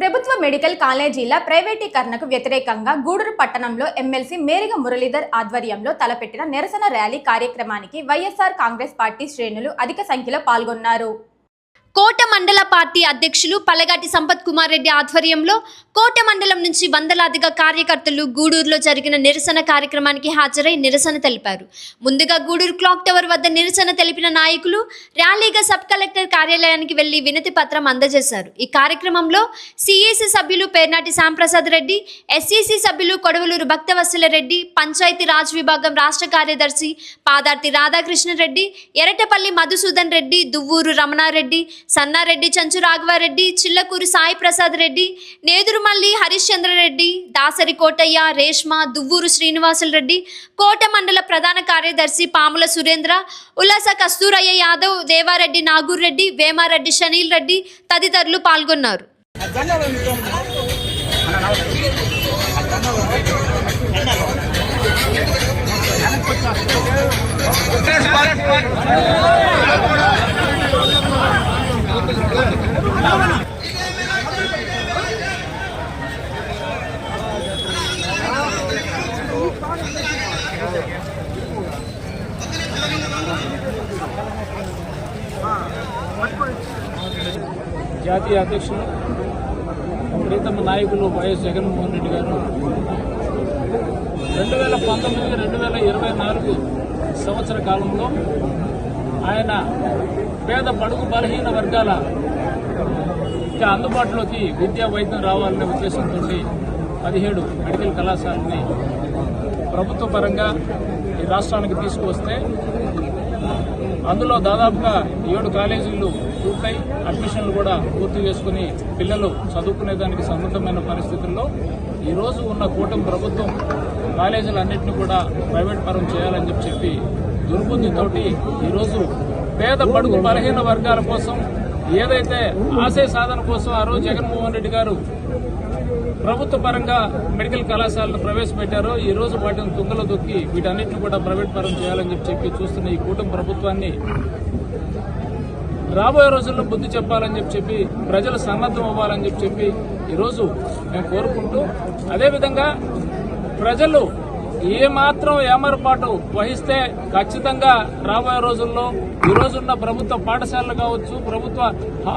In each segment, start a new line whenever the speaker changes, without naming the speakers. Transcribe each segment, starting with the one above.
ప్రభుత్వ మెడికల్ కాలేజీల ప్రైవేటీకరణకు వ్యతిరేకంగా గూడూరు పట్టణంలో ఎమ్మెల్సీ మేరిగ మురళీధర్ ఆధ్వర్యంలో తలపెట్టిన నిరసన ర్యాలీ కార్యక్రమానికి వైఎస్ఆర్ కాంగ్రెస్ పార్టీ శ్రేణులు అధిక సంఖ్యలో పాల్గొన్నారు.
కోట మండల పార్టీ అధ్యక్షులు పలగాటి సంపత్ కుమార్ రెడ్డి ఆధ్వర్యంలో కోట మండలం నుంచి వందలాదిగా కార్యకర్తలు గూడూరులో జరిగిన నిరసన కార్యక్రమానికి హాజరై నిరసన తెలిపారు. ముందుగా గూడూరు క్లాక్ టవర్ వద్ద నిరసన తెలిపిన నాయకులు ర్యాలీగా సబ్ కలెక్టర్ కార్యాలయానికి వెళ్ళి వినతి పత్రం అందజేశారు. ఈ కార్యక్రమంలో సిఈసి సభ్యులు పేర్నాటి శ్యాంప్రసాద్ రెడ్డి ఎస్ఈసి సభ్యులు కొడవలూరు భక్తవత్సల రెడ్డి పంచాయతీ రాజ్ విభాగం రాష్ట్ర కార్యదర్శి పాదార్తి రాధాకృష్ణ రెడ్డి ఎరటపల్లి మధుసూదన్ రెడ్డి దువ్వూరు రమణారెడ్డి సన్నారెడ్డి చంచు రాఘవారెడ్డి చిల్లకూరు సాయి ప్రసాద్ రెడ్డి నేదురుమల్లి హరిశ్చంద్రరెడ్డి దాసరి కోటయ్య రేష్మ దువ్వూరు శ్రీనివాసులు రెడ్డి కోట మండల ప్రధాన కార్యదర్శి పాముల సురేంద్ర ఉల్లాస కస్తూరయ్య యాదవ్ దేవారెడ్డి నాగూర్ రెడ్డి వేమారెడ్డి షనీల్ రెడ్డి తదితరులు పాల్గొన్నారు.
జాతీయ అధ్యక్షులు ప్రీతమ నాయకులు వైఎస్ జగన్మోహన్ రెడ్డి గారు. రెండు వేల పంతొమ్మిది రెండు వేల ఇరవై నాలుగు సంవత్సర కాలంలో ఆయన పేద బడుగు బలహీన వర్గాల ఇంకా అందుబాటులోకి విద్యా వైద్యం రావాలనే ఉద్దేశంతో పదిహేడు మెడికల్ కళాశాలని ప్రభుత్వ పరంగా ఈ రాష్ట్రానికి తీసుకువస్తే అందులో దాదాపుగా ఏడు కాలేజీలు పూర్తయి అడ్మిషన్లు కూడా పూర్తి చేసుకుని పిల్లలు చదువుకునేదానికి సన్నద్ధమైన పరిస్థితుల్లో ఈరోజు ఉన్న కూటమి ప్రభుత్వం కాలేజీలన్నింటినీ కూడా ప్రైవేట్ పరం చేయాలని చెప్పి చెప్పి దుర్బుద్ధితోటి ఈరోజు పేద బడుగు బలహీన వర్గాల కోసం ఏదైతే ఆశయ సాధన కోసం ఆ రోజు జగన్మోహన్ రెడ్డి గారు ప్రభుత్వ పరంగా మెడికల్ కళాశాలను ప్రవేశపెట్టారో ఈ రోజు వాటిని తుంగలో దొక్కి వీటన్నిటిని కూడా ప్రైవేట్ పరం చేయాలని చెప్పి చూస్తున్న ఈ కూటమి ప్రభుత్వాన్ని రాబోయే రోజుల్లో బుద్ధి చెప్పాలని చెప్పి చెప్పి ప్రజలు సన్నద్ధం అవ్వాలని చెప్పి చెప్పి ఈరోజు మేము కోరుకుంటూ అదేవిధంగా ప్రజలు ఏ మాత్రం ఏమరపాటు వహిస్తే ఖచ్చితంగా రాబోయే రోజుల్లో ఈ రోజున్న ప్రభుత్వ పాఠశాలలు కావచ్చు ప్రభుత్వ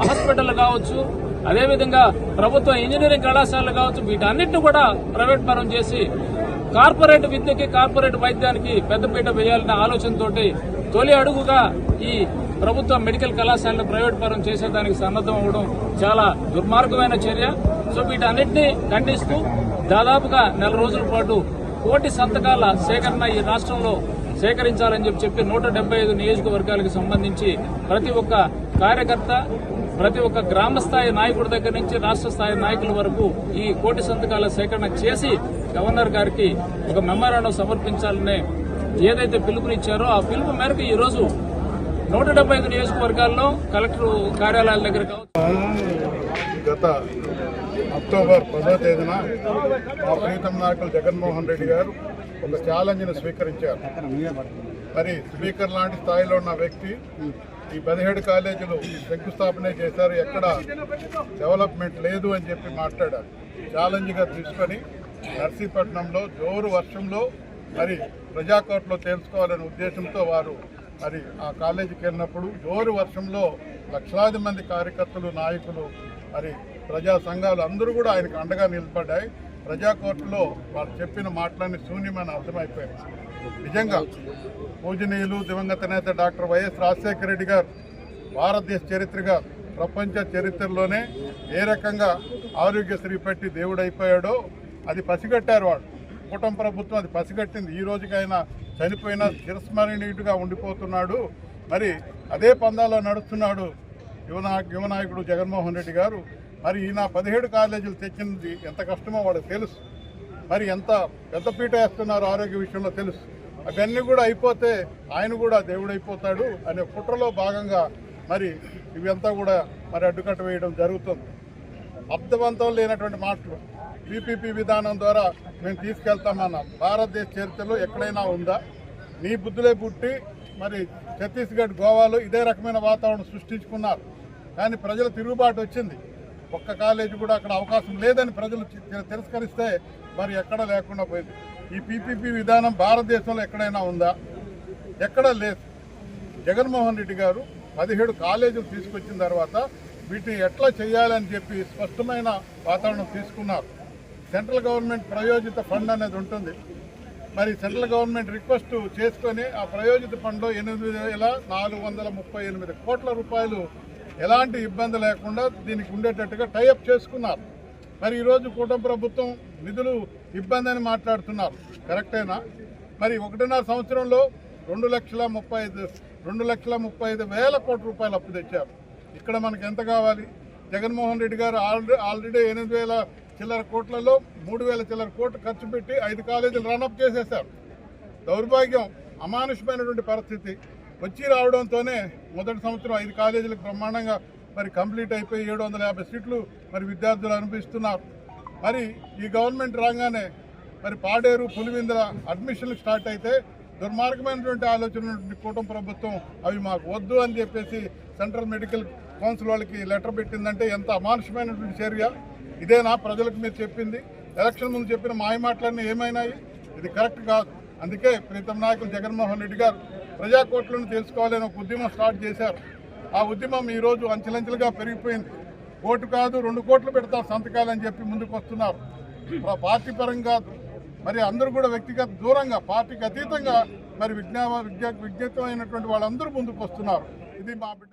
హాస్పిటల్ కావచ్చు అదేవిధంగా ప్రభుత్వ ఇంజనీరింగ్ కళాశాలలు కావచ్చు వీటన్నిటిని కూడా ప్రైవేట్ పరం చేసి కార్పొరేట్ విద్యకి కార్పొరేట్ వైద్యానికి పెద్దపీట వేయాలనే ఆలోచనతోటి తొలి అడుగుగా ఈ ప్రభుత్వ మెడికల్ కళాశాలను ప్రైవేట్ పరం చేసేదానికి సన్నద్ధం అవ్వడం చాలా దుర్మార్గమైన చర్య. సో వీటన్నిటిని ఖండిస్తూ దాదాపుగా నెల రోజుల పాటు కోటి సంతకాల సేకరణ ఈ రాష్ట్రంలో సేకరించాలని చెప్పి చెప్పి నూట డెబ్బై ఐదు నియోజకవర్గాలకు సంబంధించి ప్రతి ఒక్క కార్యకర్త ప్రతి ఒక్క గ్రామ స్థాయి నాయకుడి దగ్గర నుంచి రాష్ట్ర స్థాయి నాయకుల వరకు ఈ కోటి సంతకాల సేకరణ చేసి గవర్నర్ గారికి ఒక మెమోరాండం సమర్పించాలనే ఏదైతే పిలుపునిచ్చారో ఆ పిలుపు మేరకు ఈ రోజు నూట డెబ్బై ఐదు నియోజకవర్గాల్లో కలెక్టర్ కార్యాలయాల దగ్గర
గత అక్టోబర్ పదో తేదీన మా ప్రీతం నాయకులు జగన్మోహన్ రెడ్డి గారు ఒక ఛాలెంజ్ను స్వీకరించారు. మరి స్పీకర్ లాంటి స్థాయిలో ఉన్న వ్యక్తి ఈ పదిహేడు కాలేజీలు శంకుస్థాపన చేశారు. ఎక్కడ డెవలప్మెంట్ లేదు అని చెప్పి మాట్లాడారు. ఛాలెంజ్గా తీసుకొని నర్సీపట్నంలో జోరు వర్షంలో మరి ప్రజాకోట్లో తెలుసుకోవాలనే ఉద్దేశంతో వారు మరి ఆ కాలేజీకి వెళ్ళినప్పుడు జోరు వర్షంలో లక్షలాది మంది కార్యకర్తలు నాయకులు మరి ప్రజా సంఘాలు అందరూ కూడా ఆయనకు అండగా నిలబడ్డాయి. ప్రజా కోర్టులో వాళ్ళు చెప్పిన మాటలన్నీ శూన్యమని అర్థమైపోయాయి నిజంగా పూజనీయులు దివంగత నేత డాక్టర్ వైఎస్ రాజశేఖర రెడ్డి గారు భారతదేశ చరిత్రగా ప్రపంచ చరిత్రలోనే ఏ రకంగా ఆరోగ్యశ్రీ పెట్టి దేవుడైపోయాడో అది పసిగట్టారు వాడు కుటుంబ ప్రభుత్వం అది పసిగట్టింది. ఈ రోజుకైనా చనిపోయినా చిరస్మరణీయుడిగా ఉండిపోతున్నాడు. మరి అదే పందాలో నడుస్తున్నాడు యువనా యువనాయకుడు జగన్మోహన్ రెడ్డి గారు. మరి ఈయన పదిహేడు కాలేజీలు తెచ్చింది ఎంత కష్టమో వాడికి తెలుసు. మరి ఎంత పెద్దపీట వేస్తున్నారు ఆరోగ్య విషయంలో తెలుసు. అవన్నీ కూడా అయిపోతే ఆయన కూడా దేవుడైపోతాడు అనే కుట్రలో భాగంగా మరి ఇవంతా కూడా మరి అడ్డుకట్ట వేయడం జరుగుతుంది. అర్థవంతం లేనటువంటి మాటలు పీపీపీ విధానం ద్వారా మేము తీసుకెళ్తామన్నాం భారతదేశ చరిత్రలో ఎక్కడైనా ఉందా? నీ బుద్ధులే పుట్టి మరి ఛత్తీస్గఢ్ గోవాలో ఇదే రకమైన వాతావరణం సృష్టించుకున్నారు. కానీ ప్రజల తిరుగుబాటు వచ్చింది. ఒక్క కాలేజీ కూడా అక్కడ అవకాశం లేదని ప్రజలు తిరస్కరిస్తే మరి ఎక్కడ లేకుండా పోయింది. ఈ పీపీపీ విధానం భారతదేశంలో ఎక్కడైనా ఉందా? ఎక్కడ లేదు. జగన్మోహన్ రెడ్డి గారు పదిహేడు కాలేజీలు తీసుకొచ్చిన తర్వాత వీటిని ఎట్లా చేయాలని చెప్పి స్పష్టమైన వాతావరణం తీసుకున్నారు. సెంట్రల్ గవర్నమెంట్ ప్రయోజిత ఫండ్ అనేది ఉంటుంది. మరి సెంట్రల్ గవర్నమెంట్ రిక్వెస్ట్ చేసుకొని ఆ ప్రయోజిత ఫండ్లో ఎనిమిది వేల నాలుగు వందల ముప్పై ఎనిమిది కోట్ల రూపాయలు ఎలాంటి ఇబ్బంది లేకుండా దీనికి ఉండేటట్టుగా టైఅప్ చేసుకున్నారు. మరి ఈరోజు కూటమి ప్రభుత్వం నిధులు ఇబ్బంది అని మాట్లాడుతున్నారు. కరెక్టేనా మరి ఒకటిన్నర సంవత్సరంలో రెండు లక్షల ముప్పై ఐదు రెండు లక్షల ముప్పై ఐదు వేల కోట్ల రూపాయలు అప్పు తెచ్చారు. ఇక్కడ మనకు ఎంత కావాలి? జగన్మోహన్ రెడ్డి గారు ఆల్రెడీ ఆల్రెడీ ఎనిమిది వేల చిల్లర కోట్లలో మూడు వేల చిల్లర కోట్లు ఖర్చు పెట్టి ఐదు కాలేజీలు రన్అప్ చేసేశారు దౌర్భాగ్యం అమానుషమైనటువంటి పరిస్థితి. వచ్చి రావడంతోనే మొదటి సంవత్సరం ఐదు కాలేజీలకు బ్రహ్మాండంగా మరి కంప్లీట్ అయిపోయి ఏడు వందల యాభై సీట్లు మరి విద్యార్థులు అనిపిస్తున్నారు మరి ఈ గవర్నమెంట్ రాగానే మరి పాడేరు పులివిందల అడ్మిషన్లు స్టార్ట్ అయితే దుర్మార్గమైనటువంటి ఆలోచన కూటమి ప్రభుత్వం అవి మాకు వద్దు అని చెప్పేసి సెంట్రల్ మెడికల్ కౌన్సిల్ వాళ్ళకి లెటర్ పెట్టిందంటే ఎంత అమానుషమైనటువంటి చర్య. ఇదేనా ప్రజలకు మీరు చెప్పింది? ఎలక్షన్ ముందు చెప్పిన మాయ మాటలన్నీ ఏమైనాయి? ఇది కరెక్ట్ కాదు. అందుకే ప్రీతం నాయకులు జగన్మోహన్ రెడ్డి గారు ప్రజాకోట్లను తెలుసుకోవాలని ఒక ఉద్యమం స్టార్ట్ చేశారు. ఆ ఉద్యమం ఈరోజు అంచెలంచెలుగా పెరిగిపోయింది. కోటు కాదు రెండు కోట్లు పెడతారు సంతకాలని చెప్పి ముందుకు వస్తున్నారు. పార్టీ పరంగా మరి అందరూ కూడా వ్యక్తిగత దూరంగా పార్టీకి అతీతంగా మరి విజ్ఞా విజ్ఞ విజ్ఞతమైనటువంటి వాళ్ళందరూ ముందుకు వస్తున్నారు. ఇది మా బిడ్డ